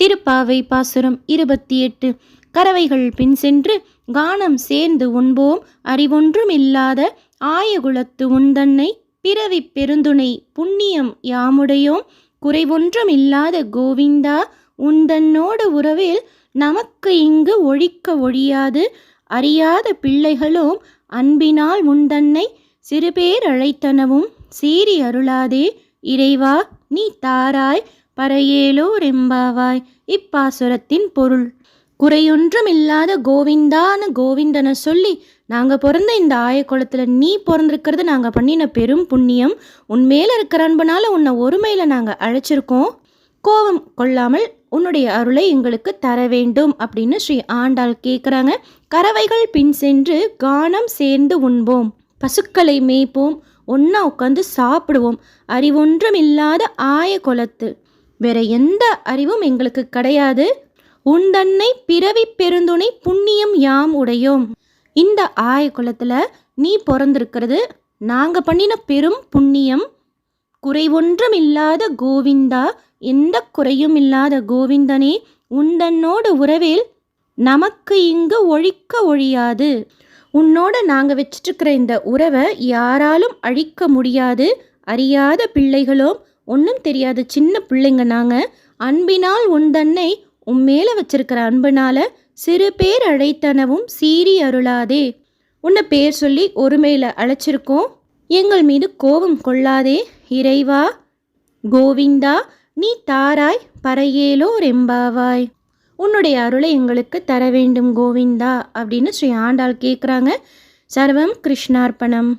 திருப்பாவை பாசுரம் இருபத்தி எட்டு கறவைகள் பின் சென்று கானம் சேர்ந்து உண்போம். அறிவொன்றும் இல்லாத ஆயகுலத்து உந்தன்னை பிறவி பெருந்துணை புண்ணியம் யாமுடையோம். குறைவொன்றும் இல்லாத கோவிந்தா உந்தன்னோடு உறவில் நமக்கு இங்கு ஒழிக்க ஒழியாது. அறியாத பிள்ளைகளும் அன்பினால் உந்தன்னை சிறுபேர் அழைத்தனவும். சீறி அருளாதே இறைவா நீ தாராய். பறையேலோர் ரெம்பாவாய் இப்பாசுரத்தின் பொருள். குறையொன்றும் இல்லாத கோவிந்தான்னு கோவிந்தனை சொல்லி நாங்கள் பிறந்த இந்த ஆயக்குளத்தில் நீ பிறந்திருக்கிறது நாங்கள் பண்ணின பெரும் புண்ணியம். உன் மேலே இருக்கிற அன்புனால உன்னை ஒருமையில் நாங்கள் அழைச்சிருக்கோம். கோபம் கொள்ளாமல் உன்னுடைய அருளை எங்களுக்கு தர வேண்டும் அப்படின்னு ஸ்ரீ ஆண்டாள் கேட்குறாங்க கறவைகள் பின் சென்று கானம் சேர்ந்து உண்போம். பசுக்களை மேய்ப்போம். ஒன்றா உட்காந்து சாப்பிடுவோம். அறிவொன்றும் இல்லாத ஆய குலத்து வேற எந்த அறிவும் எங்களுக்கு கிடையாது. உந்தன்னை பிறவி பெருந்துணை புண்ணியம் யாம் உடையோம். இந்த ஆய குலத்தில் நீ பிறந்திருக்கிறது நாங்கள் பண்ணின பெரும் புண்ணியம். குறைவொன்றும் இல்லாத கோவிந்தா எந்த குறையும் இல்லாத கோவிந்தனே உந்தன்னோட உறவில் நமக்கு இங்கு ஒழிக்க ஒழியாது. உன்னோட நாங்கள் வச்சிட்ருக்கிற இந்த உறவை யாராலும் அழிக்க முடியாது. அறியாத பிள்ளைகளும் ஒன்றும் தெரியாத சின்ன பிள்ளைங்க நாங்கள் அன்பினால் உன் தன்னை உன் மேலே வச்சிருக்கிற அன்புனால சிறு பேர் அழைத்தனவும் சீறி அருளாதே. உன்னை பேர் சொல்லி ஒருமையில் அழைச்சிருக்கோம். எங்கள் மீது கோபம் கொள்ளாதே இறைவா. கோவிந்தா நீ தாராய் பறையேலோ ரெம்பாவாய் உன்னுடைய அருளை எங்களுக்கு தர வேண்டும் கோவிந்தா அப்படின்னு ஸ்ரீ ஆண்டாள் கேட்குறாங்க சர்வம் கிருஷ்ணார்ப்பணம்.